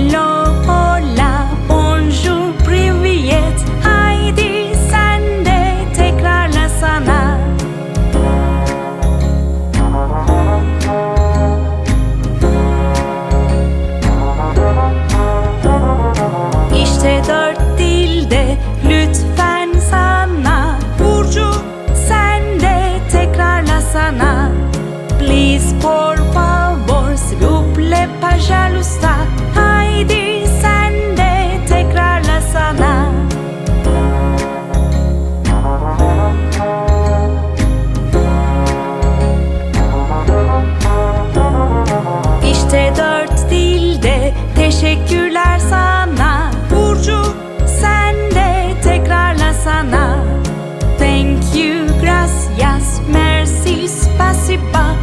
Hello, hola, bonjour, privyet. Haydi sen de tekrarlasana İşte dört dilde lütfen sana. Burcu sen de tekrarlasana Please por favor s'il vous plaît pas jalousta espaço e pá